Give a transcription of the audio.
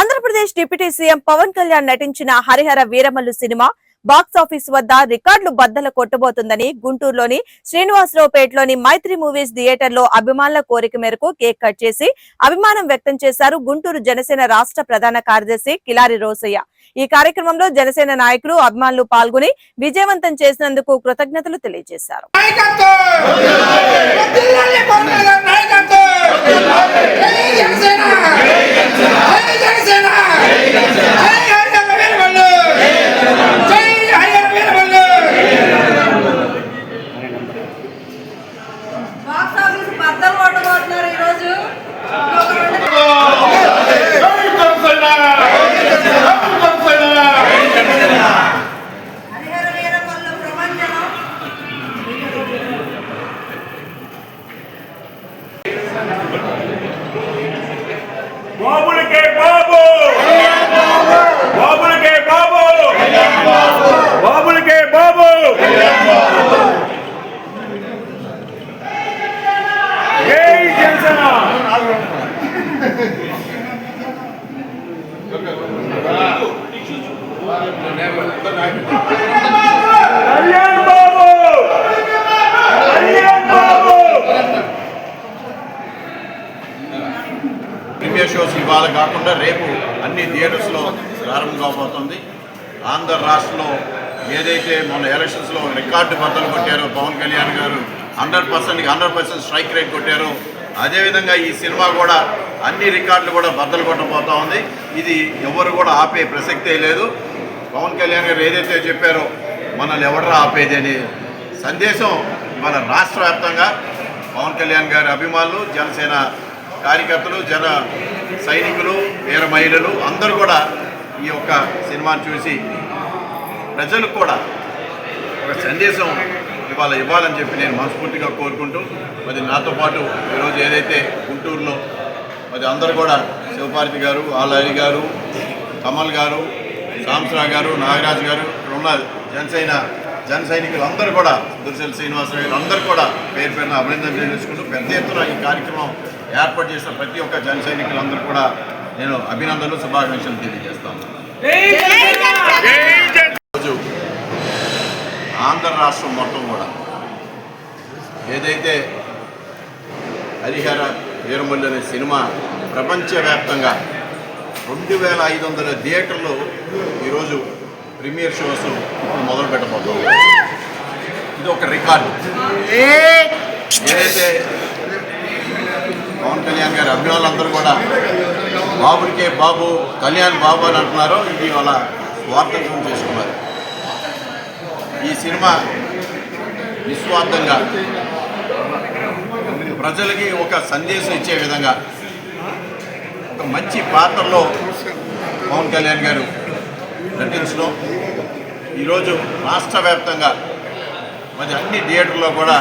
Andhra Pradesh deputy CM Pawan Kalyan నటించిన Hari Hara Veera Mallu cinema box office వద్ద రికార్డులు బద్దల కొట్టబోతుందని గుంటూరులోని శ్రీనివాసరావుపేటలోని మైత్రి మూవీస్ థియేటర్లో అభిమానుల కోరిక మేరకు కేక్ కట్ చేసి అభిమానం వ్యక్తం చేశారు గుంటూరు జనసేన రాష్ట్ర ప్రధాన కార్యదర్శి కిలారి రోసయ్య. ఈ కార్యక్రమంలో జనసేన నాయకులు అభిమానులు పాల్గొని విజయవంతం చేసినందుకు కృతజ్ఞతలు తెలియజేశారు. జనసేన జై జనసేన జై హరిహర వీరమల్లు జై హరిహర వీరమల్లు బాక్స్ ఆఫీస్ బద్దలు కొట్టబోతున్నారు ఈరోజు హరిహర వీరమల్లు ప్రపంచం బాబులకే బాబు బాబులకే బాబు బాబులకే బాబు జై జనసేన కళ్యాణ్ బాబు కళ్యాణ్ బాబు ప్రీమియర్ షోస్ ఇవాళ కాకుండా రేపు అన్ని థియేటర్స్లో ప్రారంభం కాబోతుంది. ఆంధ్ర రాష్ట్రంలో ఏదైతే మన ఎలక్షన్స్లో రికార్డు బద్దలు కొట్టారో పవన్ కళ్యాణ్ గారు హండ్రెడ్ పర్సెంట్కి హండ్రెడ్ పర్సెంట్ స్ట్రైక్ రేట్ కొట్టారో అదేవిధంగా ఈ సినిమా కూడా అన్ని రికార్డులు కూడా బద్దలు కొట్టబోతూ ఉంది. ఇది ఎవరు కూడా ఆపే ప్రసక్తే లేదు. పవన్ కళ్యాణ్ గారు ఏదైతే చెప్పారో మనల్ని ఎవడరా ఆపేది అనే సందేశం మన రాష్ట్ర వ్యాప్తంగా పవన్ కళ్యాణ్ గారి అభిమానులు జనసేన కార్యకర్తలు జన సైనికులు వీర మహిళలు అందరూ కూడా ఈ యొక్క సినిమాను చూసి ప్రజలకు కూడా ఒక సందేశం ఇవాళ ఇవ్వాలని చెప్పి నేను మనస్ఫూర్తిగా కోరుకుంటూ మరి నాతో పాటు ఈరోజు ఏదైతే గుంటూరులో మరి అందరూ కూడా శివపార్తి గారు ఆలహరి గారు కమల్ గారు సాంసరావు గారు నాగరాజు గారు ఉన్న జనసేన జన సైనికులందరూ కూడా దుర్శల్ శ్రీనివాసరావు గారు అందరూ కూడా పేరు పేరున అభినందన చేసుకుంటూ పెద్ద ఎత్తున ఈ కార్యక్రమం ఏర్పాటు చేసిన ప్రతి ఒక్క జన సైనికులందరూ కూడా నేను అభినందనలు శుభాకాంక్షలు తెలియజేస్తాను. ఆంధ్ర రాష్ట్రం మొత్తం కూడా. ఏదైతే హరిహర వీరమల్లి అనే సినిమా ప్రపంచవ్యాప్తంగా రెండు వేల ఐదు వందల థియేటర్లు ఈరోజు ప్రీమియర్ షోస్ ఇప్పుడు మొదలు పెట్టబోతుంది ఇది ఒక రికార్డు ఏదైతే పవన్ కళ్యాణ్ గారి అభిమానులందరూ కూడా బాబుడికే బాబు కళ్యాణ్ బాబు అని అంటున్నారో ఇది వాళ్ళ స్వార్థం చేసుకున్నారు. సినిమా నిస్వార్థంగా ప్రజలకి ఒక సందేశం ఇచ్చే విధంగా ఒక మంచి పాత్రలో పవన్ కళ్యాణ్ గారు నటించడం. ఈరోజు రాష్ట్ర వ్యాప్తంగా మరి అన్ని థియేటర్లో కూడా